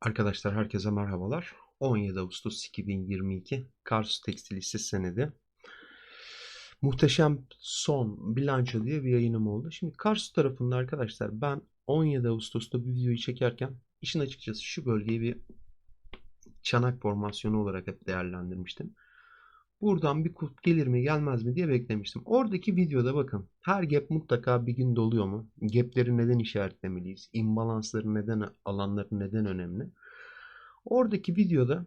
Arkadaşlar herkese merhabalar. 17 Ağustos 2022 Kars Tekstil hisse senedi. Muhteşem son bilanço diye bir yayınım oldu. Şimdi Kars tarafında arkadaşlar ben 17 Ağustos'ta bir videoyu çekerken işin açıkçası şu bölgeyi bir çanak formasyonu olarak hep değerlendirmiştim. Buradan bir kulp gelir mi gelmez mi diye beklemiştim. Oradaki videoda bakın her gap mutlaka bir gün doluyor mu? Gapleri neden işaretlemeliyiz? İmbalansları neden, alanları neden önemli? Oradaki videoda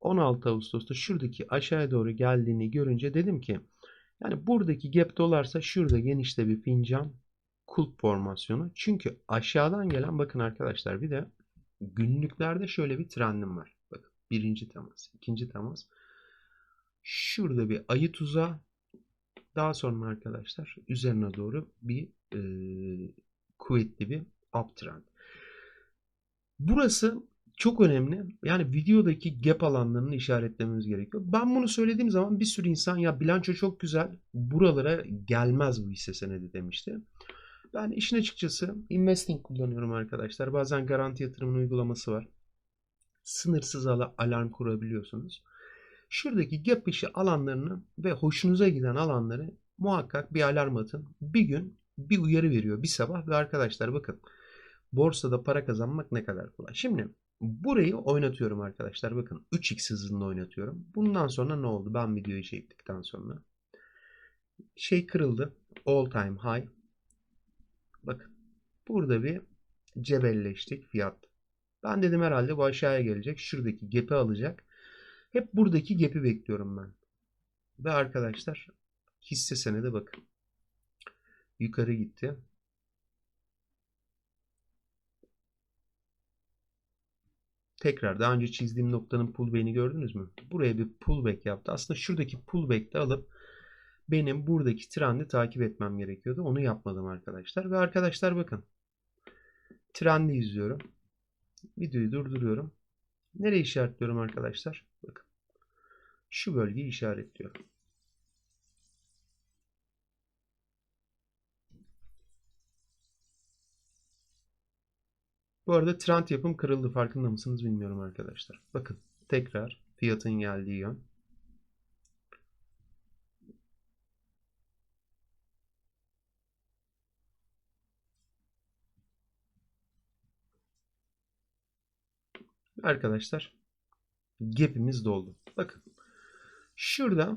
16 Ağustos'ta şuradaki aşağıya doğru geldiğini görünce dedim ki yani buradaki gap dolarsa şurada genişte bir fincan kulp formasyonu. Çünkü aşağıdan gelen bakın arkadaşlar bir de günlüklerde şöyle bir trendim var. Bakın birinci temas, ikinci temas. Şurada bir ayı tuzağı. Daha sonra arkadaşlar üzerine doğru bir e, kuvvetli bir uptrend. Burası çok önemli. Yani videodaki gap alanlarını işaretlememiz gerekiyor. Ben bunu söylediğim zaman bir sürü insan ya bilanço çok güzel buralara gelmez bu hisse senedi demişti. Ben işin açıkçası investing kullanıyorum arkadaşlar. Bazen garanti yatırımın uygulaması var. Sınırsız alarm kurabiliyorsunuz. Şuradaki gap işi alanlarını ve hoşunuza giden alanları muhakkak bir alarm atın. Bir gün bir uyarı veriyor bir sabah ve arkadaşlar bakın borsada para kazanmak ne kadar kolay. Şimdi burayı oynatıyorum arkadaşlar. Bakın 3x hızında oynatıyorum. Bundan sonra ne oldu? Ben videoyu çektikten sonra. Şey kırıldı. All time high. Bakın. Burada bir cebelleştik fiyat. Ben dedim herhalde bu aşağıya gelecek. Şuradaki gap'i alacak. Hep buradaki gap'i bekliyorum ben. Ve arkadaşlar hisse senede bakın. Yukarı gitti. Tekrar daha önce çizdiğim noktanın pullback'ini gördünüz mü? Buraya bir pullback yaptı. Aslında şuradaki pullback'te alıp benim buradaki trendi takip etmem gerekiyordu. Onu yapmadım arkadaşlar. Ve arkadaşlar bakın. Trendi izliyorum. Videoyu durduruyorum. Nereye işaretliyorum arkadaşlar? Şu bölgeyi işaretliyorum. Bu arada trend yapım kırıldı. Farkında mısınız bilmiyorum arkadaşlar. Bakın tekrar fiyatın geldiği yön. Arkadaşlar gap'imiz doldu. Bakın şurada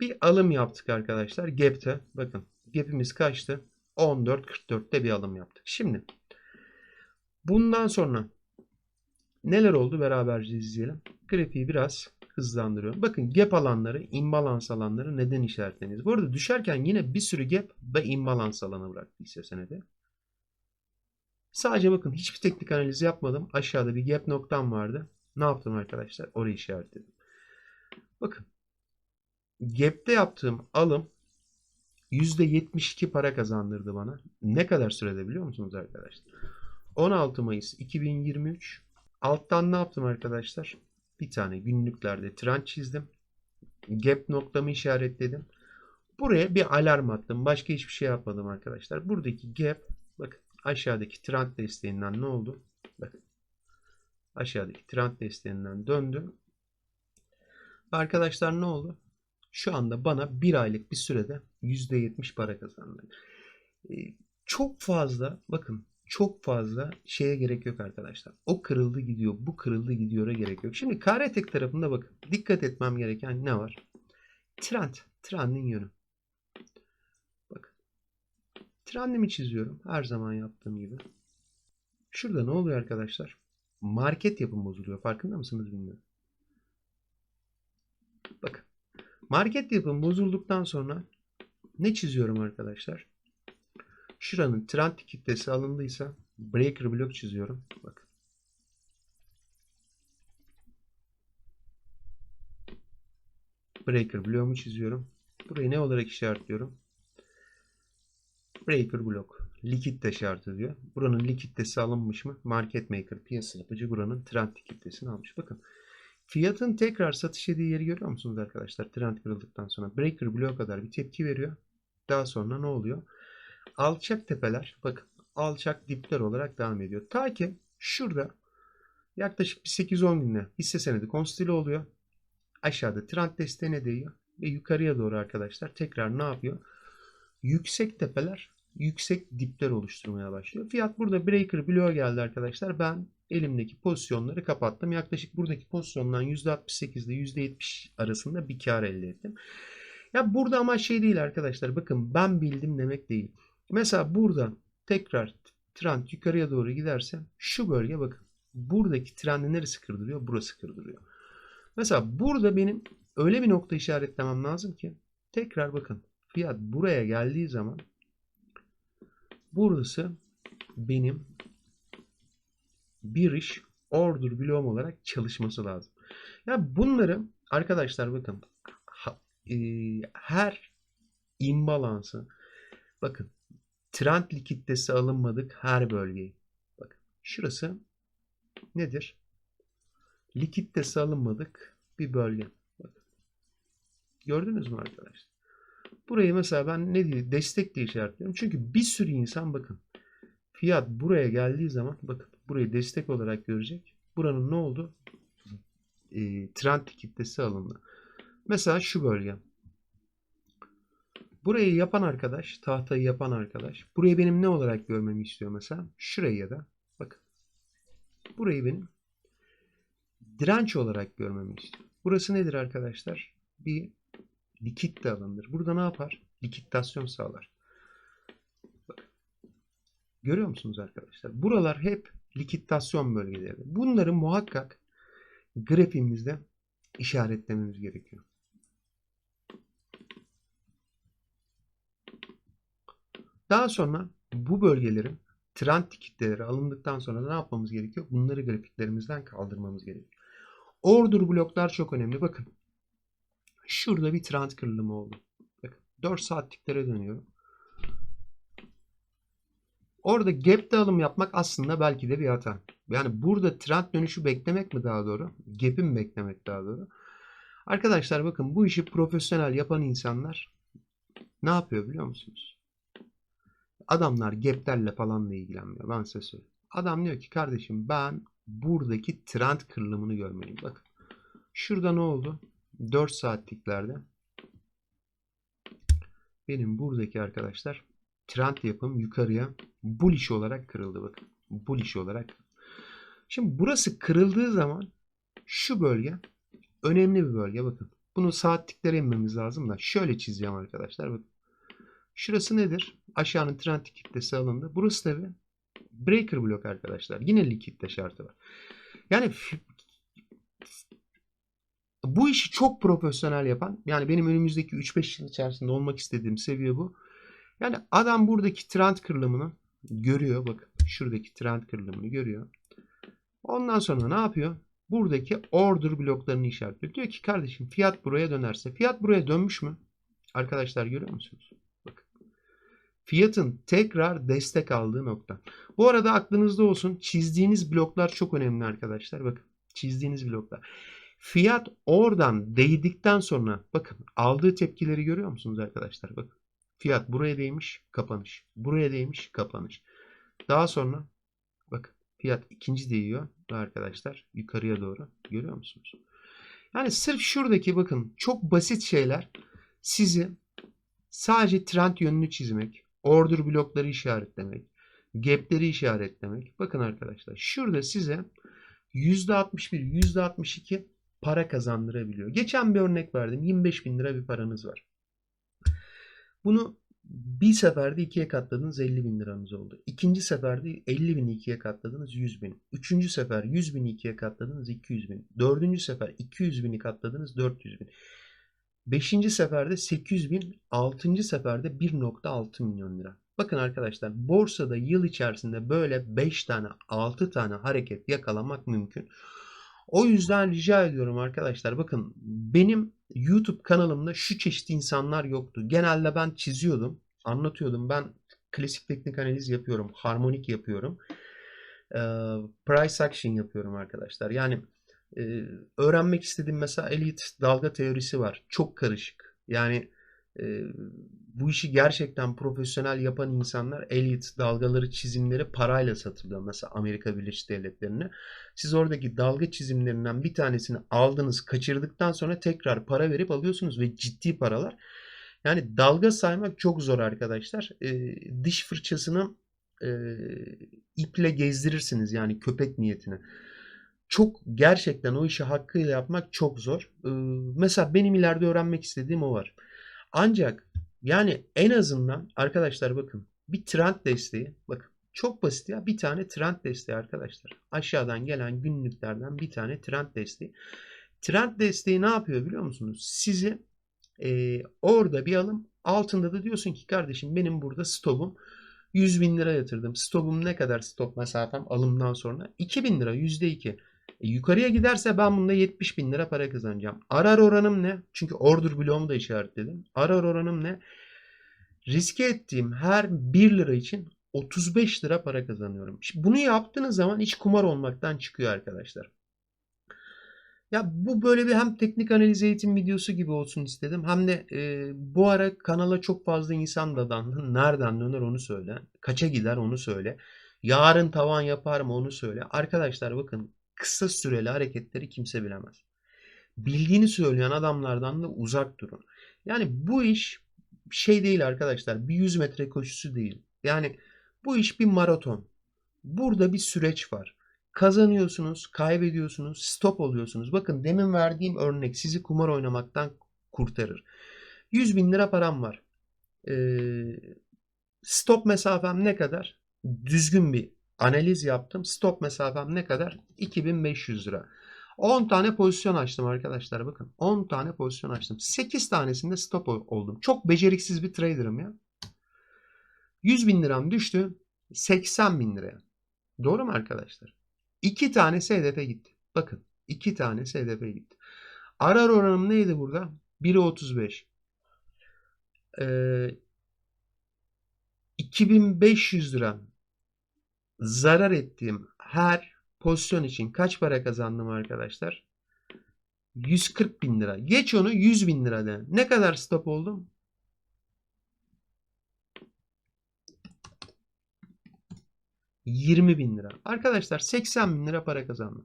bir alım yaptık arkadaşlar. Gap'te bakın gap'imiz kaçtı? 14.44'te bir alım yaptık. Şimdi Bundan sonra neler oldu beraberce izleyelim. Grafiği biraz hızlandırıyorum. Bakın gap alanları, imbalans alanları neden işaretleniyor? Bu arada düşerken yine bir sürü gap ve imbalans alanı bıraktı hisse senedi. Sadece bakın hiçbir teknik analiz yapmadım. Aşağıda bir gap noktam vardı. Ne yaptım arkadaşlar? Orayı işaretledim. Bakın. Gap'te yaptığım alım %72 para kazandırdı bana. Ne kadar sürede biliyor musunuz arkadaşlar? 16 Mayıs 2023. Alttan ne yaptım arkadaşlar? Bir tane günlüklerde trend çizdim. Gap noktamı işaretledim. Buraya bir alarm attım. Başka hiçbir şey yapmadım arkadaşlar. Buradaki gap bakın aşağıdaki trend desteğinden ne oldu? Bakın aşağıdaki trend desteğinden döndü. Arkadaşlar ne oldu? Şu anda bana bir aylık bir sürede %70 para kazandı. Ee, çok fazla bakın çok fazla şeye gerek yok arkadaşlar. O kırıldı gidiyor, bu kırıldı gidiyor'a gerek yok. Şimdi Karetek tarafında bakın. Dikkat etmem gereken ne var? Trend. Trendin yönü. Bakın. Trendimi çiziyorum. Her zaman yaptığım gibi. Şurada ne oluyor arkadaşlar? Market yapım bozuluyor. Farkında mısınız bilmiyorum. Bakın. Market yapım bozulduktan sonra ne çiziyorum arkadaşlar? Şuranın trend kitlesi alındıysa breaker blok çiziyorum. Bakın. Breaker bloğumu çiziyorum. Burayı ne olarak işaretliyorum? Breaker blok. Likit şart ediyor. Buranın likiditesi alınmış mı? Market maker piyasa yapıcı buranın trend kitlesini almış. Bakın. Fiyatın tekrar satış yediği yeri görüyor musunuz arkadaşlar? Trend kırıldıktan sonra breaker bloğu kadar bir tepki veriyor. Daha sonra ne oluyor? alçak tepeler bakın alçak dipler olarak devam ediyor. Ta ki şurada Yaklaşık bir 8-10 günde hisse senedi konstile oluyor. Aşağıda trend desteğine değiyor. Ve yukarıya doğru arkadaşlar tekrar ne yapıyor? Yüksek tepeler, yüksek dipler oluşturmaya başlıyor. Fiyat burada breaker bloğa geldi arkadaşlar. Ben elimdeki pozisyonları kapattım. Yaklaşık buradaki pozisyondan %68 ile %70 arasında bir kar elde ettim. Ya burada ama şey değil arkadaşlar. Bakın ben bildim demek değil. Mesela burada tekrar trend yukarıya doğru giderse şu bölge bakın. Buradaki trendi neresi kırdırıyor? Burası kırdırıyor. Mesela burada benim öyle bir nokta işaretlemem lazım ki tekrar bakın fiyat buraya geldiği zaman burası benim bir iş order bloğum olarak çalışması lazım. Ya bunları arkadaşlar bakın ha, e, her imbalansı bakın trend likiditesi alınmadık her bölgeyi. Bakın şurası nedir? Likiditesi alınmadık bir bölge. Bakın. Gördünüz mü arkadaşlar? Burayı mesela ben ne diye destek diye işaretliyorum. Çünkü bir sürü insan bakın fiyat buraya geldiği zaman bakın burayı destek olarak görecek. Buranın ne oldu? E, trend kitlesi alındı. Mesela şu bölge. Burayı yapan arkadaş, tahtayı yapan arkadaş, burayı benim ne olarak görmemi istiyor mesela? Şurayı ya da bakın. Burayı benim direnç olarak görmemi istiyor. Burası nedir arkadaşlar? Bir likit de alındır. Burada ne yapar? Likitasyon sağlar. Görüyor musunuz arkadaşlar? Buralar hep likitasyon bölgeleri. Bunları muhakkak grafiğimizde işaretlememiz gerekiyor. Daha sonra bu bölgelerin trend kitleleri alındıktan sonra ne yapmamız gerekiyor? Bunları grafiklerimizden kaldırmamız gerekiyor. Order bloklar çok önemli. Bakın. Şurada bir trend kırılımı oldu. Bakın 4 saatliklere dönüyorum. Orada gap alım yapmak aslında belki de bir hata. Yani burada trend dönüşü beklemek mi daha doğru? Gap'i mi beklemek daha doğru? Arkadaşlar bakın bu işi profesyonel yapan insanlar ne yapıyor biliyor musunuz? Adamlar gap'lerle falan da ilgilenmiyor. Ben size söyleyeyim. Adam diyor ki kardeşim ben buradaki trend kırılımını görmeliyim. Bakın. Şurada ne oldu? 4 saatliklerde benim buradaki arkadaşlar trend yapım yukarıya bullish olarak kırıldı. Bakın. Bullish olarak. Şimdi burası kırıldığı zaman şu bölge önemli bir bölge. Bakın. Bunu saatliklere inmemiz lazım da şöyle çizeceğim arkadaşlar. Bakın. Şurası nedir? Aşağının trend kitlesi alındı. Burası tabi breaker blok arkadaşlar. Yine likitte şartı var. Yani bu işi çok profesyonel yapan yani benim önümüzdeki 3-5 yıl içerisinde olmak istediğim seviye bu. Yani adam buradaki trend kırılımını görüyor. Bakın şuradaki trend kırılımını görüyor. Ondan sonra ne yapıyor? Buradaki order bloklarını işaretliyor. Diyor ki kardeşim fiyat buraya dönerse. Fiyat buraya dönmüş mü? Arkadaşlar görüyor musunuz? Bakın. Fiyatın tekrar destek aldığı nokta. Bu arada aklınızda olsun çizdiğiniz bloklar çok önemli arkadaşlar. Bakın çizdiğiniz bloklar. Fiyat oradan değdikten sonra bakın aldığı tepkileri görüyor musunuz arkadaşlar? Bakın fiyat buraya değmiş kapanış. Buraya değmiş kapanış. Daha sonra bakın fiyat ikinci değiyor arkadaşlar yukarıya doğru görüyor musunuz? Yani sırf şuradaki bakın çok basit şeyler sizi sadece trend yönünü çizmek, order blokları işaretlemek, gap'leri işaretlemek. Bakın arkadaşlar şurada size %61, %62 para kazandırabiliyor. Geçen bir örnek verdim. 25 bin lira bir paranız var. Bunu bir seferde ikiye katladınız 50 bin liranız oldu. İkinci seferde 50 bin ikiye katladınız 100 bin. Üçüncü sefer 100 bin ikiye katladınız 200 bin. Dördüncü sefer 200 bini katladınız 400 bin. Beşinci seferde 800 bin. Altıncı seferde 1.6 milyon lira. Bakın arkadaşlar borsada yıl içerisinde böyle 5 tane 6 tane hareket yakalamak mümkün. O yüzden rica ediyorum arkadaşlar bakın benim YouTube kanalımda şu çeşit insanlar yoktu. Genelde ben çiziyordum, anlatıyordum. Ben klasik teknik analiz yapıyorum, harmonik yapıyorum. Ee, price action yapıyorum arkadaşlar. Yani e, öğrenmek istediğim mesela elit dalga teorisi var. Çok karışık. Yani e, bu işi gerçekten profesyonel yapan insanlar Elliot dalgaları çizimleri parayla satılıyor mesela Amerika Birleşik Devletleri'ne. Siz oradaki dalga çizimlerinden bir tanesini aldınız, kaçırdıktan sonra tekrar para verip alıyorsunuz ve ciddi paralar. Yani dalga saymak çok zor arkadaşlar. Ee, diş fırçasını e, iple gezdirirsiniz yani köpek niyetine. Çok gerçekten o işi hakkıyla yapmak çok zor. Ee, mesela benim ileride öğrenmek istediğim o var. Ancak yani en azından arkadaşlar bakın bir trend desteği bakın çok basit ya bir tane trend desteği arkadaşlar. Aşağıdan gelen günlüklerden bir tane trend desteği. Trend desteği ne yapıyor biliyor musunuz? Sizi e, orada bir alım altında da diyorsun ki kardeşim benim burada stopum 100 bin lira yatırdım. Stopum ne kadar stop mesafem alımdan sonra? 2000 lira %2. E, yukarıya giderse ben bunda 70 bin lira para kazanacağım. Arar oranım ne? Çünkü order bloğumu da işaretledim. Arar oranım ne? Riske ettiğim her 1 lira için 35 lira para kazanıyorum. Şimdi bunu yaptığınız zaman iş kumar olmaktan çıkıyor arkadaşlar. Ya bu böyle bir hem teknik analiz eğitim videosu gibi olsun istedim. Hem de e, bu ara kanala çok fazla insan da dandı. Nereden döner onu söyle. Kaça gider onu söyle. Yarın tavan yapar mı onu söyle. Arkadaşlar bakın kısa süreli hareketleri kimse bilemez. Bildiğini söyleyen adamlardan da uzak durun. Yani bu iş şey değil arkadaşlar. Bir 100 metre koşusu değil. Yani bu iş bir maraton. Burada bir süreç var. Kazanıyorsunuz, kaybediyorsunuz, stop oluyorsunuz. Bakın demin verdiğim örnek sizi kumar oynamaktan kurtarır. 100 bin lira param var. Ee, stop mesafem ne kadar? Düzgün bir analiz yaptım. Stop mesafem ne kadar? 2500 lira. 10 tane pozisyon açtım arkadaşlar bakın. 10 tane pozisyon açtım. 8 tanesinde stop oldum. Çok beceriksiz bir trader'ım ya. 100 bin liram düştü. 80 bin liraya. Doğru mu arkadaşlar? 2 tane SDP gitti. Bakın 2 tane SDP gitti. Arar oranım neydi burada? 1'e 35. Ee, 2500 lira zarar ettiğim her pozisyon için kaç para kazandım arkadaşlar? 140 bin lira. Geç onu 100 bin lira de. Ne kadar stop oldum? ...20 bin lira. Arkadaşlar 80 bin lira para kazandım.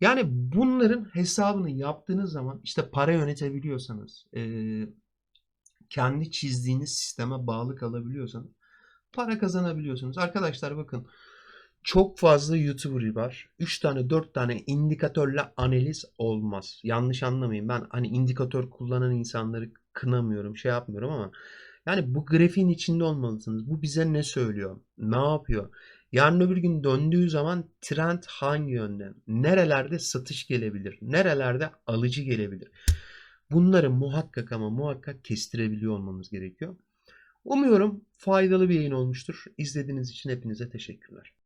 Yani bunların hesabını yaptığınız zaman işte para yönetebiliyorsanız... ...kendi çizdiğiniz sisteme bağlı kalabiliyorsanız... ...para kazanabiliyorsunuz. Arkadaşlar bakın... Çok fazla YouTuber var. 3 tane 4 tane indikatörle analiz olmaz. Yanlış anlamayın. Ben hani indikatör kullanan insanları kınamıyorum, şey yapmıyorum ama yani bu grafiğin içinde olmalısınız. Bu bize ne söylüyor? Ne yapıyor? Yarın öbür gün döndüğü zaman trend hangi yönde? Nerelerde satış gelebilir? Nerelerde alıcı gelebilir? Bunları muhakkak ama muhakkak kestirebiliyor olmamız gerekiyor. Umuyorum faydalı bir yayın olmuştur. İzlediğiniz için hepinize teşekkürler.